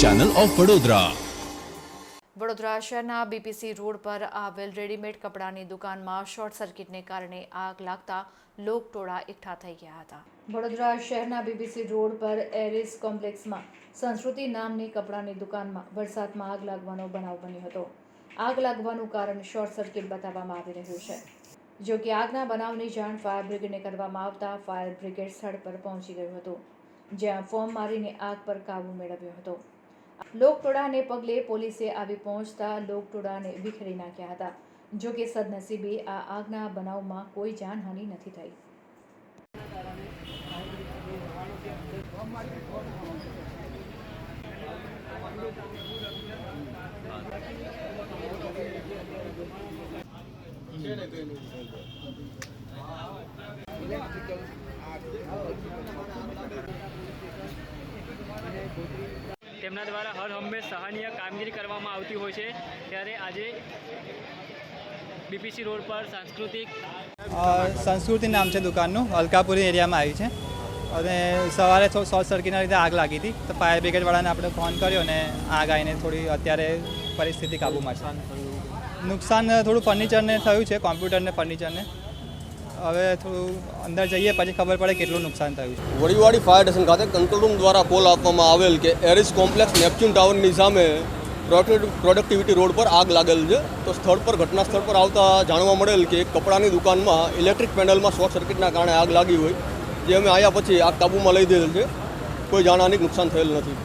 Channel of Vadodara Vadodara શહેરના BPC road પર આવેલ રેડીમેડ કપડાની દુકાનમાં શોર્ટ સર્કિટને કારણે આગ લાગતા લોકટોળા એકઠા થઈ ગયા હતા. વડોદરા શહેરના બીબીસી રોડ પર એરિસ કોમ્પ્લેક્સમાં સંસ્કૃતિ નામની કપડાની દુકાનમાં વરસાદમાં આગ લાગવાનો બનાવ બન્યો હતો. આગ લાગવાનું કારણ શોર્ટ સર્કિટ બતાવવામાં આવી રહ્યું છે. જો કે આગના બનાવની જાણ ફાયર બ્રિગેડને કરવામાં આવતા ફાયર બ્રિગેડ સ્થળ પર પહોંચી ગયું હતું. જ્યાં ફોર્મ મારીને આગ પર કાબૂ મેળવ્યો હતો. લોકટોળાને પગલે પોલીસે આવી પહોંચતા લોકટોળાને વિખેરી નાખ્યા હતા. જો કે સદનસીબે આ આગના બનાવમાં કોઈ જાનહાનિ નથી થઈ. તેમના દ્વારા હર હંમેશ સહાયનીય કામગીરી કરવામાં આવતી હોય છે. ત્યારે આજે બીપીસી રોડ પર સાંસ્કૃતિક સંસ્કૃતિ નામ છે દુકાનનું. અલકાપુરી એરિયામાં આવી છે. અને સવારે શોર્ટ સર્કિટના લીધે આગ લાગી હતી. તો ફાયર બ્રિગેડવાળાને આપણે ફોન કર્યો અને આગ આવીને થોડી અત્યારે પરિસ્થિતિ કાબૂમાં છે. નુકસાન થોડું ફર્નિચરને થયું છે, કોમ્પ્યુટરને ફર્નિચરને હવે થોડું અંદર જઈએ, પછી ખબર પડે કેટલું નુકસાન થયું છે. વડીવાડી ફાયર સ્ટેશન ખાતે કંટ્રોલ રૂમ દ્વારા કોલ આપવામાં આવેલ કે એરિસ કોમ્પ્લેક્સ નેપચ્યુન ટાવરની સામે પ્રોડક્ટિવિટી રોડ પર આગ લાગેલ છે. તો સ્થળ પર ઘટના સ્થળ પર આવતા જાણવા મળેલ કે એક કપડાની દુકાનમાં ઇલેક્ટ્રિક પેનલમાં શોર્ટ સર્કિટના કારણે આગ લાગી હોય, જે અમે આવ્યા પછી આગ કાબૂમાં લઈ દીધેલ છે. કોઈ જાનહાનિક નુકસાન થયેલ નથી.